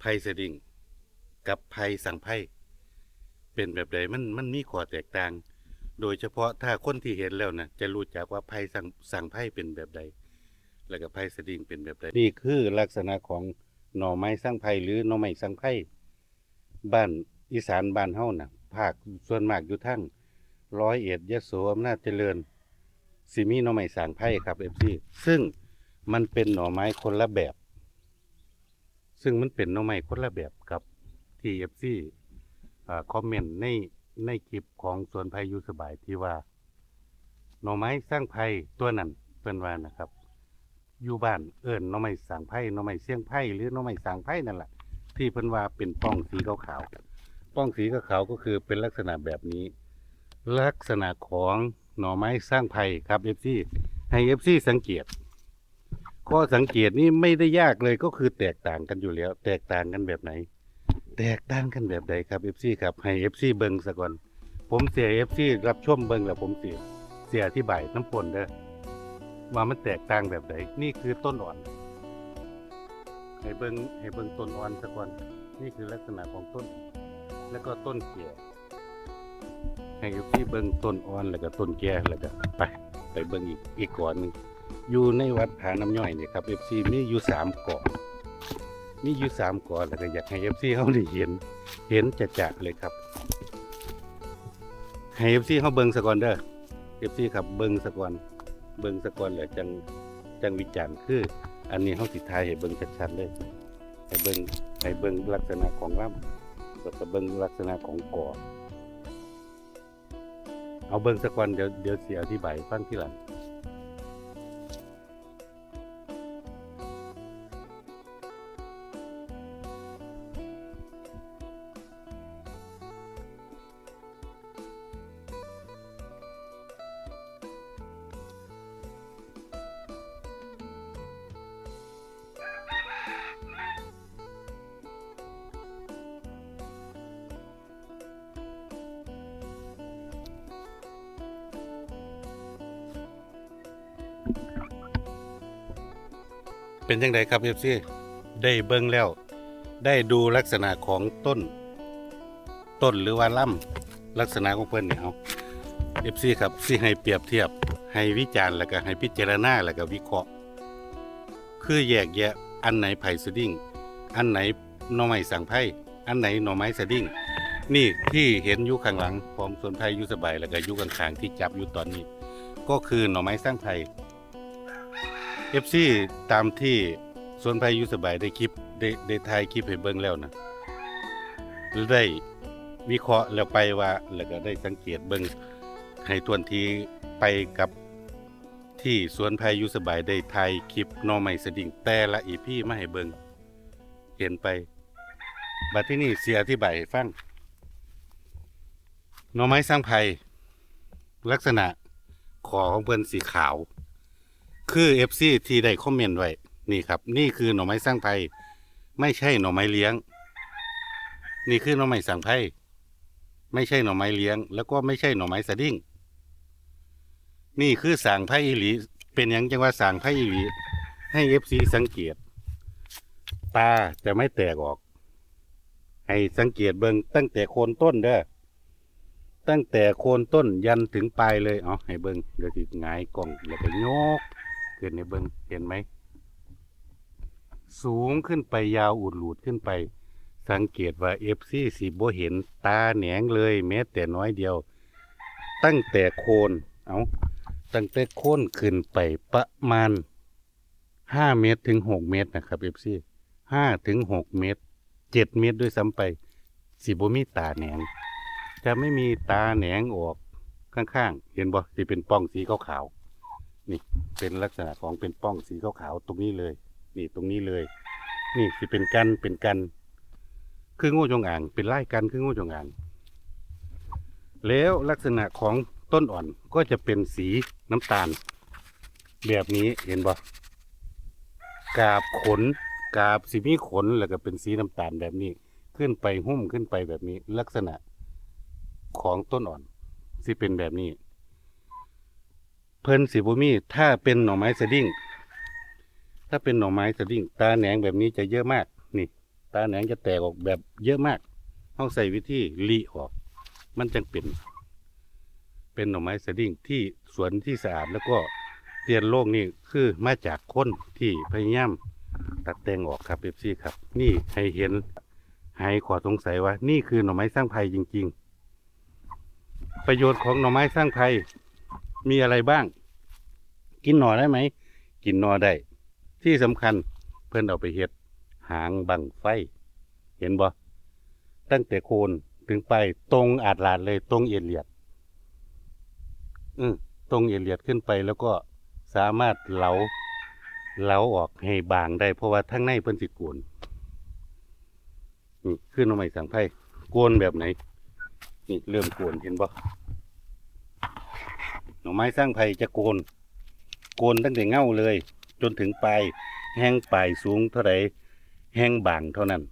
ไผ่สดิงกับไผ่สังไผ่เป็นแบบใดมันมันมีข้อแตกต่าง โดยเฉพาะถ้าคนที่เห็นแล้วนะจะรู้จักว่าไผ่สังสังไผ่เป็นแบบใด แล้วก็ไผ่สดิงเป็นแบบใดนี่คือลักษณะของหน่อไม้สังไผ่หรือหน่อไม้สังไผ่บ้านอีสานบ้านเฮาน่ะภาคส่วนมากอยู่ทั้งร้อยเอ็ดยโสอำนาจเจริญสิมีหน่อไม้สางไผ่ครับเอฟซีซึ่งมันเป็นหน่อไม้คนละแบบ ซึ่งมันเป็นหน่อไม้คนละแบบกับที่เอฟซีคอมเมนต์ในในคลิปของสวนไผ่อยู่สบายที่ว่า หน่อไม้สร้างไผ่ตัวนั้นเพิ่นว่านะครับ อยู่บ้านเอิ้นหน่อไม้สางไผ่หน่อไม้เสียงไผ่หรือหน่อไม้สางไผ่นั่นแหละที่เพิ่นว่าเป็นป้องสีขาวๆป้องสีขาวๆก็คือเป็นลักษณะแบบนี้ ลักษณะของหน่อไม้สร้างไผ่ครับเอฟซีให้เอฟซีสังเกต ข้อสังเกตนี่ไม่ได้ยากเลยก็คือแตกต่างกันอยู่แล้ว แตกต่างกันแบบไหน แตกต่างกันแบบใดครับเอฟซีครับให้เอฟซีเบิงซะก่อน ผมเสียเอฟซีรับช่วมเบิงแล้วผมเสียเสียอธิบน้ำปนเด้อว่ามันแตกต่างแบบใดนี่คือต้นอ่อน ให้เบิงให้เบิงต้นอ่อนซะก่อนนี่คือลักษณะของต้น แล้วก็ต้นเกี่ยให้กับพี่เบิงต้นอ่อนแล้วก็ต้นแก่แล้วก็ไปไปเบิงอีกอีกก่อนหนึง อยู่ในวัดผาน้ำย่อยนี่ครับ FC มีอยู่สามเกาะมีอยู่สามเกาะแล้วก็อยากให้ FC เขาได้เห็น เห็นจะจะเลยครับให้ FC เขาเบิ่งสะกอนเด้อ FC ครับเบิ่งสะกอนเบิ่งสะกอนแล้วจังจังวิจารณ์คือ อันนี้เขาสิทายให้เบิ่งชัดๆเลยให้เบิ่งให้เบิ่งลักษณะของลำแล้วก็เบิ่งลักษณะของเกาะเอาเบิ่งสักวันเดี๋ยวเดี๋ยวเสียอธิบายฟังทีหลัง เป็นยังไงครับเอฟซีได้เบิ่งแล้ว ได้ดูลักษณะของต้น ต้นหรือว่าล่ำลักษณะของเพิ่นเนี่ยเอาเอฟซีครับสิให้เปรียบเทียบ ให้วิจารณ์แล้วก็ให้พิจารณาแล้วก็วิเคราะห์ คือแยกแยะอันไหนไผ่สดิ้งอันไหนหน่อไม้สังไผ่อันไหนหน่อไม้สดิ้งนี่ที่เห็นอยู่ข้างหลังของสวนไผ่อยู่สบายแล้วก็อยู่ข้างๆที่จับอยู่ตอนนี้ ก็คือหน่อไม้สร้างไผ่ เอฟซีตามที่สวนไผ่ยู่สบายได้คลิปได้ได้ถ่ายคลิปให้เบิ่งแล้วนะได้วิเคราะห์แล้วไปว่าแล้วก็ได้สังเกตเบิ่งให้ทวนทีไปกับที่สวนไผ่ยู่สบายได้ถ่ายคลิปนอไม้สดิ่งแต่ละอีพี่มาให้เบิ่งเห็นไปบัดที่นี่เสียอธิบายให้ฟังหน่อไม้สร้างไผ่ลักษณะขอของเพิ่นสีขาว คือ FC ที่ได้คอมเมนต์ไว้นี่ครับ นี่คือหน่อไม้สร้างไผ่ไม่ใช่หน่อไม้เลี้ยง นี่คือหน่อไม้สังไผ่ไม่ใช่หน่อไม้เลี้ยง แล้วก็ไม่ใช่หน่อไม้สดิ้งนี่คือสางไผ่อีหลี เป็นอย่างจังว่าสางไผ่อีหลี ให้ FC สังเกตตาจะไม่แตกออก ให้สังเกตเบิงตั้งแต่โคนต้นเด้อตั้งแต่โคนต้นยันถึงปลายเลย เอาให้เบิ่งเดี๋ยวสิหงายกล่องแล้วก็โยก ขึ้นในเบิงเห็นไหม สูงขึ้นไปยาวอุดหลุดขึ้นไป สังเกตว่าเอฟซีสีโบเห็นตาแหนงเลยแม้แต่น้อยเดียว ตั้งแต่โคนเอาตั้งแต่โคนขึ้นไปประมาณห้าเมตรถึงหกเมตรนะครับเอฟซีห้าถึงหกเมตรเจ็ดเมตรด้วยซ้ำไปสีโบมีตาแหนง จะไม่มีตาแหนงออกข้างๆ เห็นบ่ที่เป็นป้องสีขาวๆ นี่เป็นลักษณะของเป็นป้องสีขาวๆตรงนี้เลย นี่ตรงนี้เลย นี่สิเป็นกันเป็นกัน คืองูจงอาง เป็นไล่กันคืองูจงอาง แล้วลักษณะของต้นอ่อนก็จะเป็นสีน้ำตาล แบบนี้เห็นบ่กาบขนกาบสีมีขนแล้วก็เป็นสีน้ำตาลแบบนี้ ขึ้นไปหุ้มขึ้นไปแบบนี้ ลักษณะของต้นอ่อนสิเป็นแบบนี้ พิ่นสีบุมีถ้าเป็นหน่อไม้สดิ้งถ้าเป็นหน่อไม้สดิ้งตาแหนงแบบนี้จะเยอะมาก นี่ ตาแหนงจะแตกออกแบบเยอะมากเฮาใส่วิธีลีออก มันจังเป็น เป็นหน่อไม้สดิ้งที่สวนที่สะอาดแล้วก็เตียนโลกนี่คือมาจากคนที่พยายามตัดแต่งออกครับเอฟซีครับ นี่ให้เห็นให้ขอสงสัยว่า นี่คือหน่อไม้สร้างภัยจริง ๆ ประโยชน์ของหน่อไม้สร้างภัยมีอะไรบ้าง กินหน่อได้ไหม กินหน่อได้ ที่สำคัญเพื่อนเอาไปเฮ็ดหางบังไฟ เห็นบ่ตั้งแต่โคนถึงไปตรงอาดลาดเลยตรงเอียดเลียดอืมตรงเอียดเลียดขึ้นไปแล้วก็สามารถเหลาเหลาออกให้บางได้ เพราะว่าทั้งในเพิ่นสิโกนนี่ขึ้นมาใหม่สังไพ่โกนแบบไหน นี่เริ่มโกนเห็นบ่หน่อไม้สร้างไผ่จะโกน โกนตั้งแต่เง่าเลย จนถึงปลายแห้งปลายสูงเท่าไรแห้งบางเท่านั้น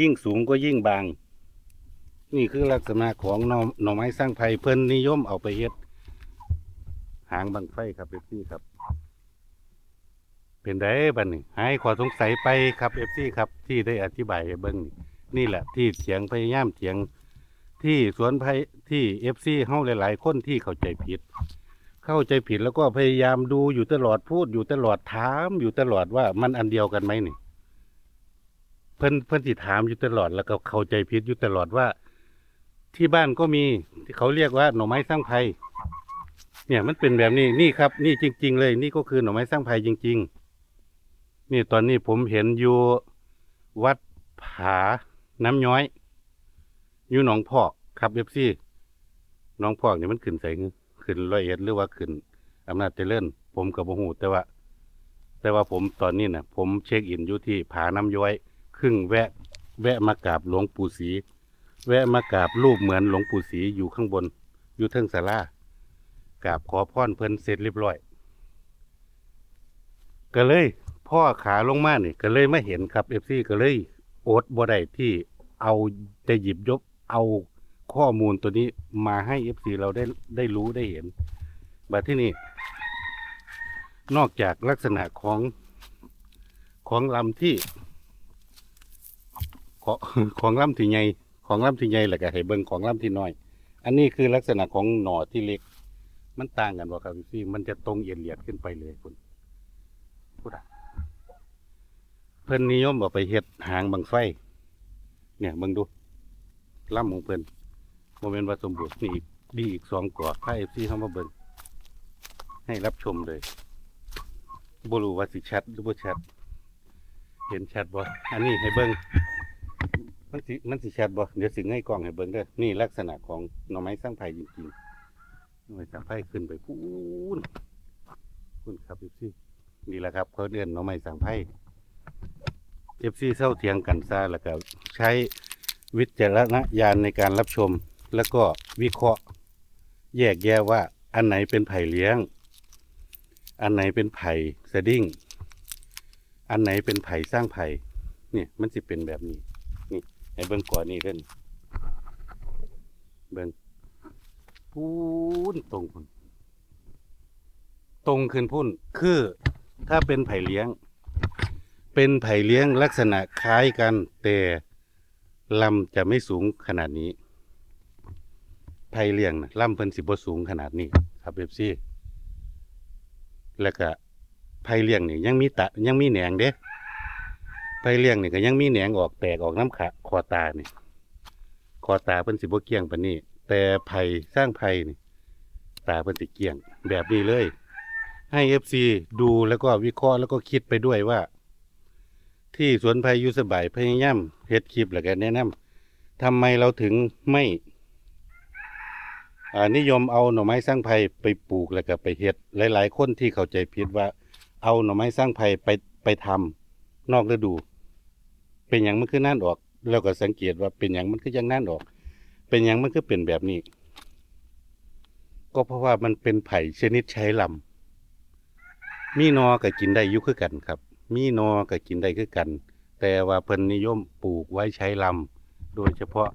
ยิ่งสูงก็ยิ่งบาง นี่คือลักษณะของหน่อไม้สร้างไผ่เพิ่นนิยมเอาไปเฮ็ด หางบังไฟครับเอฟซีครับ เป็นได้บัดนี้หายขอสงสัยไปครับเอฟซีครับ ที่ได้อธิบายให้เบิ่งนี่นี่แหละที่เถียงพยายามเถียงที่สวนไผ่ที่เอฟซีเฮาหลาย ๆ คนที่เข้าใจผิด เข้าใจผิดแล้วก็พยายามดูอยู่ตลอดพูดอยู่ตลอดถาม อยู่ตลอดว่ามันอันเดียวกันไหมนี่ เพิ่นเพิ่นสิถามอยู่ตลอดแล้วก็เข้าใจผิดอยู่ตลอดว่า ที่บ้านก็มีที่เขาเรียกว่าหน่อไม้สร้างไผ่เนี่ยมันเป็นแบบนี้นี่ครับ นี่จริง ๆ เลย นี่ก็คือหน่อไม้สร้างไผ่จริง ๆ นี่ตอนนี้ผมเห็นอยู่วัดผาน้ำย้อย อยู่หนองพอกครับเอฟซีหนองพอกนี่มันขึ้นใส่เงือ ขึ้นร้อยเอ็ดหรือว่าขึ้นอำนาจเจริญผมกับโมหูแต่ว่า แต่ว่าผมตอนนี้นะผมเช็คอินอยู่ที่ผาน้ำย้อย ครึ่งแวะ แวะมากราบหลวงปู่ศรีแวะมากราบรูปเหมือนหลวงปู่ศรีอยู่ข้างบน อยู่เทิงศาลากราบขอพรเพิ่นเสร็จเรียบร้อย ก็เลย พ่อขาลงมานี่ก็เลยไมาเห็นครับเอฟซีก็เลยโอดบ่ได้ที่เอาจะหยิบยกเอา ข้อมูลตัวนี้มาให้เอฟซีเราได้ได้รู้ได้เห็นบัดที่นี่ นอกจากลักษณะของของลำที่ ของของลำที่ใหญ่ของลำที่ใหญ่แหละก็ให้เบิ่งของลำที่น้อย อันนี้คือลักษณะของหน่อที่เล็ก มันต่างกันว่าครับพี่มันจะตรงเอียดเลียดขึ้นไปเลยคุณพูดอะเพิ่นนิยมเอาไปเฮ็ดหางบังไฟ เนี่ยเบิ่งดูลำของเพิ่น โมเมนต์ว่าสมบูรณ์นี่อีกดีอีกสองกว่าพาเอฟซีเข้ามาเบิ่งให้รับชมเลยบรูว่าสิชัดหรือบ่ชัด เห็นชัดบ่อันนี้ให้เบิ่งมันสิมันสิชัดบ่เดี๋ยวสิง่ายกล้องให้เบิ่งเด้อนี่ลักษณะของหน่อไม้สร้างไผ่จริงๆหน่อไม้สร้างไผ่ขึ้นไปพูนพูนครับเอฟซีนี่แหละครับเขาเดินหน่อไม้สร้างไผ่เอฟซีเศร้าเถียงกันซะแล้วก็ใช้วิจารณญาณในการรับชม แล้วก็วิเคราะห์แยกแยะว่าอันไหนเป็นไผ่เลี้ยง อันไหนเป็นไผ่สดิ้ง อันไหนเป็นไผ่สร้างไผ่เนี่ยมันสิเป็นแบบนี้ให้เบิ่งก่อนนี่เด่นเบิ่งพูนตรงพุ่นตรงขึ้นพุ่นคือถ้าเป็นไผ่เลี้ยง เป็นไผ่เลี้ยงลักษณะคล้ายกันแต่ลำจะไม่สูงขนาดนี้ ไผ่เลี้ยงนะลำเพิ่นสิบ่สูงขนาดนี้ครับเอฟซีแล้วก็ไผ่เลี้ยงนี่ยังมีตะยังมีแหนงเด้ไผเลี้ยงนี่ก็ยังมีแหนงออกแตกออกน้ำขาคอตานี่คอตาเพิ่นสิบ่เกี้ยงปานนี้ แต่ไผ่สร้างไผ่นี่ ตาเพิ่นสิเกี้ยง แบบนี้เลย ให้ FC ดูแล้วก็วิเคราะห์แล้วก็คิดไปด้วยว่า ที่สวนไผ่อยู่สบายพยายามเฮ็ดคลิปแล้วก็แนะนำทำไมเราถึงไม่ นิยมเอาหน่อไม้สร้างไผ่ไปปลูกแล้วก็ไปเฮ็ดหลาย ๆ คนที่เข้าใจผิดว่า เอาหน่อไม้สร้างไผ่ไปไปทำนอกฤดู เป็นอย่างมันคือนั่นออก แล้วก็สังเกตว่าเป็นอย่างมันคือยังนั่นออก เป็นอย่างมันคือเป็นแบบนี้ ก็เพราะว่ามันเป็นไผ่ชนิดใช้ลำมีนอก็กินได้ยุคือกันครับ มีนอก็กินได้คือกัน แต่ว่าเพิ่นนิยมปลูกไว้ใช้ลำโดยเฉพาะ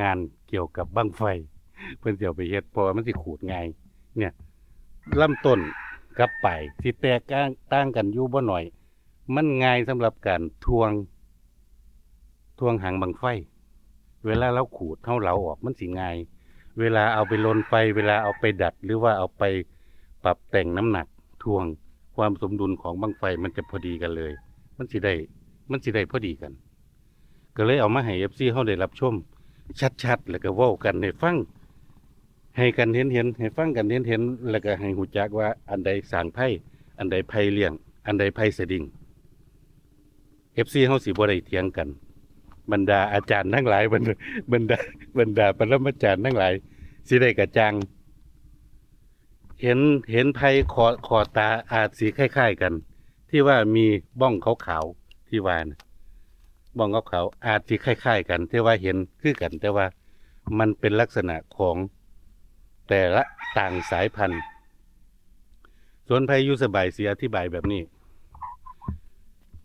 งานเกี่ยวกับบั้งไฟ เพิ่นเสิเอาไปเฮ็ดเพราะว่ามันสิขูดง่ายเนี่ยลำต้นกับไปลายสิแตกต่างต่างกันอยู่บ่หน่อย มันง่ายสำหรับการทวง ทวงหางบังไฟ เวลาเราขูดเท่าเราออกมันสิง่าย เวลาเอาไปลนไฟ เวลาเอาไปดัด หรือว่าเอาไปปรับแต่งน้ำหนักทวงความสมดุลของบังไฟมันจะพอดีกันเลย มันสิได้ มันสิได้พอดีกัน ก็เลยเอามาให้เอฟซีเขาได้รับชม ชัดๆ แล้วก็เว้ากันให้ฟัง ให้กันเห็นเห็นให้ฟังกันเห็นเห็นแล้วก็ให้หูจักว่าอันใดสางไพ่อันใดไพ่เลี้ยง อันใดไพ่เสดิงเอฟซีเขาสิบ่ได้เถียงกัน บรรดาอาจารย์ทั้งหลายบรรดาบรรดาบรรดาปรมาจารย์ทั้งหลายสิได้กระจ่างเห็นเห็นไพ่คอคอตาอาจสีคล้ายๆกัน ที่ว่ามีบ้องขาวๆที่วานบ้องขาวๆอาจสีคล้ายๆกัน ที่ว่าเห็นคือกัน แต่ว่ามันเป็นลักษณะของ แต่ละต่างสายพันธุ์ส่วนไพยุสบายเสียอธิบายแบบนี้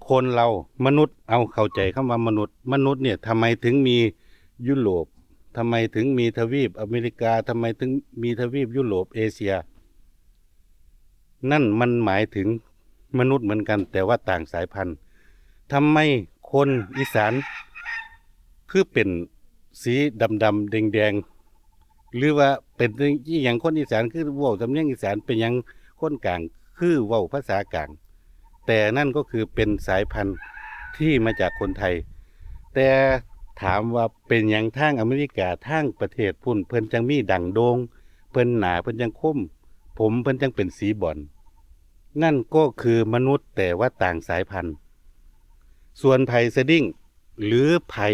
คนเรามนุษย์เอาเข้าใจคำว่ามนุษย์ มนุษย์เนี่ยทำไมถึงมียุโรปทำไมถึงมีทวีปอเมริกาทำไมถึงมีทวีปยุโรปเอเชีย นั่นมันหมายถึงมนุษย์เหมือนกัน แต่ว่าต่างสายพันธุ์ทำไมคนอีสานคือเป็นสีดำดำๆแดงแดง หรือว่าเป็นที่อย่างคนอีสานคือเว้าสำเนียงอีสานเป็นอย่างคนกลาง คือเว้าภาษากลาง แต่นั่นก็คือเป็นสายพันธุ์ที่มาจากคนไทย แต่ถามว่าเป็นอย่างทางอเมริกาทางประเทศพุ่น เพิ่นจังมีดังโดงเพิ่นหนาเพิ่นจังคมผมเพิ่นจังเป็นสีบอลนั่นก็คือมนุษย์แต่ว่าต่างสายพันธุ์ ส่วนไผ่สดิ้งหรือไผ่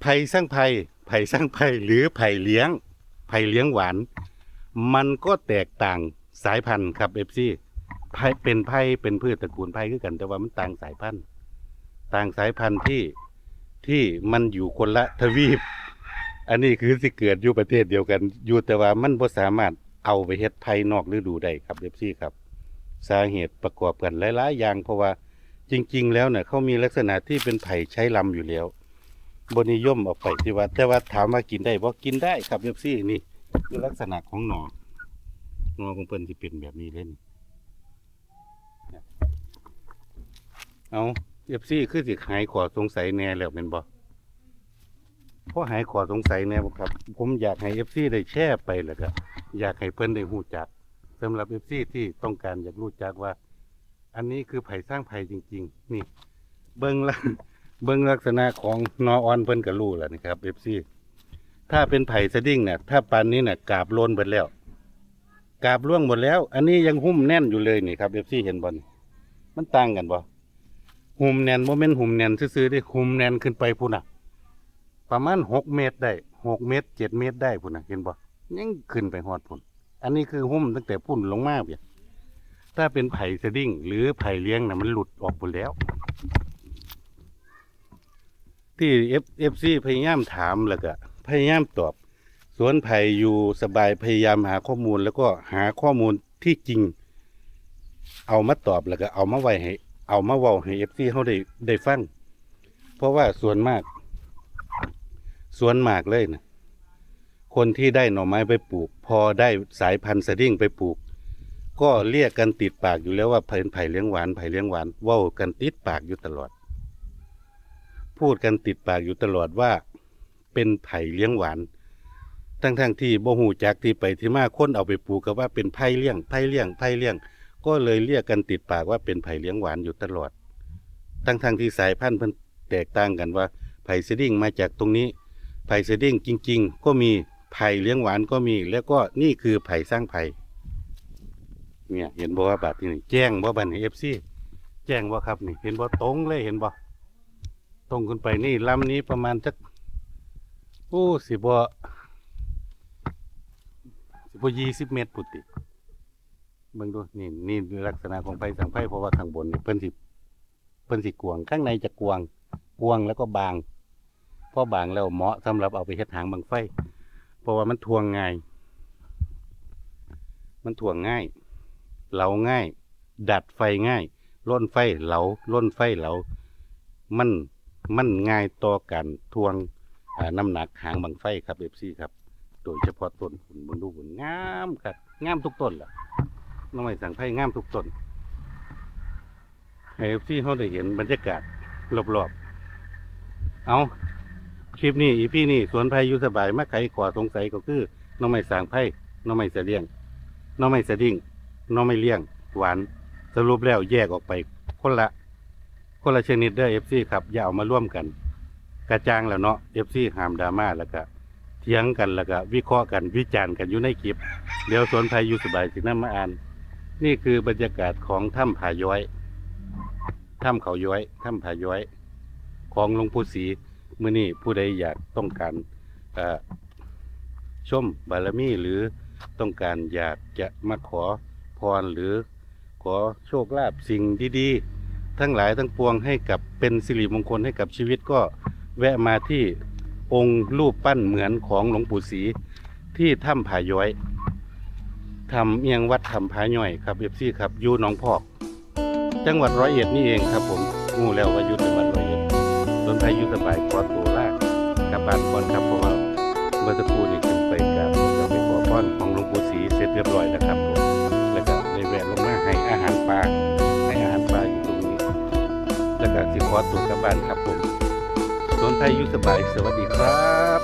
ไผ่สร้างไผ่ ไผ่สร้างไผ่หรือไผ่เลี้ยง ไผ่เลี้ยงหวาน มันก็แตกต่างสายพันธุ์ครับเอฟซีไผ่เป็นไผ่เป็นพืชตระกูลไผ่คือกัน แต่ว่ามันต่างสายพันธุ์ ต่างสายพันธุ์ที่ที่มันอยู่คนละทวีป อันนี้คือสิเกิดอยู่ประเทศเดียวกัน อยู่แต่ว่ามันบ่สามารถเอาไปเฮ็ดไผ่นอกฤดูได้ครับเอฟซีครับ สาเหตุประกอบกันหลายๆอย่างเพราะว่าจริง ๆ แล้วเนี่ยเขามีลักษณะที่เป็นไผ่ใช้ลำอยู่แล้ว บนิยมออกไปที่ว่า แต่ว่าถามว่ากินได้บ่กินได้ครับเอฟซีนี่คือลักษณะของหนอหนอของเพิ่นที่เป็นแบบนี้เล่นเนี่เอาเอฟซีคือสิหายขอสงสัยแน่แล้วเป็นบ่เพราะหายขอสงสัยแน่บ่ครับ ผมอยากให้เอฟซีได้แช่ไปแล้วก็อยากให้เพิ่นได้ฮู้จักสำหรับเอฟซีที่ต้องการอยากรู้จักว่า อันนี้คือไผ่สร้างไผ่จริง ๆ นี่ เบิ้งละ เบิ้องลักษณะของนอออนเพิ่นก็รู้แล้วนะครับเอฟซีถ้าเป็นไผ่สดิ้งเนี่ยถ้าปานนี้เนี่ยกาบโลนหมดแล้ว กาบล่วงหมดแล้ว อันนี้ยังหุ้มแน่นอยู่เลยนี่ครับเอฟซีเห็นบ่นี่มันต่างกันบ่หุ้มแน่นโมเมนต์หุ้มแน่นซื่อๆได้หุ้มแน่นขึ้นไปพุ่นน่ะ ประมาณหกเมตรได้หกเมตรเจ็ดเมตรได้พุ่นน่ะเห็นบ่ยังขึ้นไปฮอดพุ่นอันนี้คือหุ้มตั้งแต่พุ่นลงมาเพียถ้าเป็นไผ่สดิ้งหรือไผ่เลี้ยงน่ะมันหลุดออกหมดแล้ว ที่เอฟเอฟซีพยายามถามแล้วก็พยายามตอบ สวนไผ่อยู่สบายพยายามหาข้อมูล แล้วก็หาข้อมูลที่จริง เอามาตอบแล้วก็เอามาไว้ให้ เอามาเว้าให้เอฟซีเขาได้ได้ฟังเพราะว่าส่วนมาก ส่วนมากเลยนะคนที่ได้หน่อไม้ไปปลูก พอได้สายพันธุ์สดิ้งไปปลูก ก็เรียกกันติดปากอยู่แล้วว่าไผ่ไผ่เลี้ยงหวานไผ่เลี้ยงหวานว้ากันติดปากอยู่ตลอด พูดกันติดปากอยู่ตลอดว่า เป็นไผ่เลี้ยงหวาน ทั้งๆที่บ่หูจักที่ไปที่มาคนเอาไปปลูกก็ว่าเป็นไผ่เลี้ยงไผ่เลี้ยงไผ่เลี้ยง ก็เลยเรียกกันติดปากว่าเป็นไผ่เลี้ยงหวานอยู่ตลอด ทั้งๆที่สายพันธุ์เพิ่นแตกต่างกันว่าไผ่เสดิ้งมาจากตรงนี้ ไผ่เสดิ้งจริง ๆ ก็มีไผ่เลี้ยงหวานก็มี แล้วก็นี่คือไผ่สร้างไผ่เนี่ยเห็นบ่ว่าบาดที่นี่แจ้งบ่บันเอฟซีแจ้งบ่ครับนี่เห็นบ่ตรงเลยเห็นบ่ ตรงขึ้นไปนี่ลำนี้ประมาณจักโอ้สิบ่สิบ่ยี่สิบเมตรพุติเบิ่งดูนี่นี่ลักษณะของไผ่สังไผ่เพราะว่าข้างบนนี่เพิ่นสิเพิ่นสิกวางข้างในจะกวางกวางแล้วก็บางพอบางแล้วเหมาะสำหรับเอาไปเฮ็ดหางบังไฟ เพราะว่ามันทวงง่าย มันทวงง่ายเหลาง่าย ดัดไฟง่ายล่นไฟเหลาล่นไฟเหลามัน มันง่ายต่อการทวงน้ำหนักหางบังไฟครับเอฟซีครับ โดยเฉพาะต้นหุ่นบนดูหุ่นงามครับงามทุกต้นล่ะน้องไม้สังไฟงามทุกต้นเอฟซีเขาได้เห็นบรรยากาศรอบๆเอาคลิปนี้อีพี่นี่สวนไผ่อยู่สบายมาไขขอสงสัยก็คือหน้องไม้สางไผ่หน้องไม้เสลียงหน้องไม้สะดิ่งหน้องไม้เลี้ยง หวานสรุปแล้วแยกออกไปคนละ คนละชนิดเด้อเอฟซีครับอย่าเอามาร่วมกัน กระจางแล้วเนาะเอฟซีหามดราม่าแล้วก็เถียงกันแล้วก็วิเคราะห์กันวิจารณ์กันอยู่ในคลิปเดี๋ยวสวนไผ่อยู่สบายสิน้ำมาอ่าน นี่คือบรรยากาศของถ้ำผาย้อยถ้ำเขาย้อยถ้ำผาย้อย ของหลวงปู่ศรีมื่อนี้ผู้ใดอยากต้องการชมบารมีหรือต้องการอยากจะมาขอพรหรือขอโชคลาภสิ่งดีๆ ทั้งหลายทั้งปวงให้กับเป็นสิริมงคลให้กับชีวิตก็แวะมาที่องค์รูปปั้นเหมือนของหลวงปู่ศรีที่ถ้ำผาย้อยทำเอียงวัดทำพาย่อยครับเอฟซีครับอยู่หนองพอก จังหวัดร้อยเอ็ดนี่เองครับผมงูแล้วว่าอยู่จังหวัดร้อยเอ็ดส่วนไทยอยู่สบายขอตัวลากกลับบ้านก่อนครับเพราะว่าเมื่อสักครู่นี้ขึ้นไปกับจะไปขอพรของหลวงปู่ศรีเสร็จเรียบร้อยแล้วครับผมแล้วก็ได้แวะลงมาให้อาหารปลา แล้วก็สิขอตัวกลับบ้านครับผมสวนไทยยู่สบาย สวัสดีครับ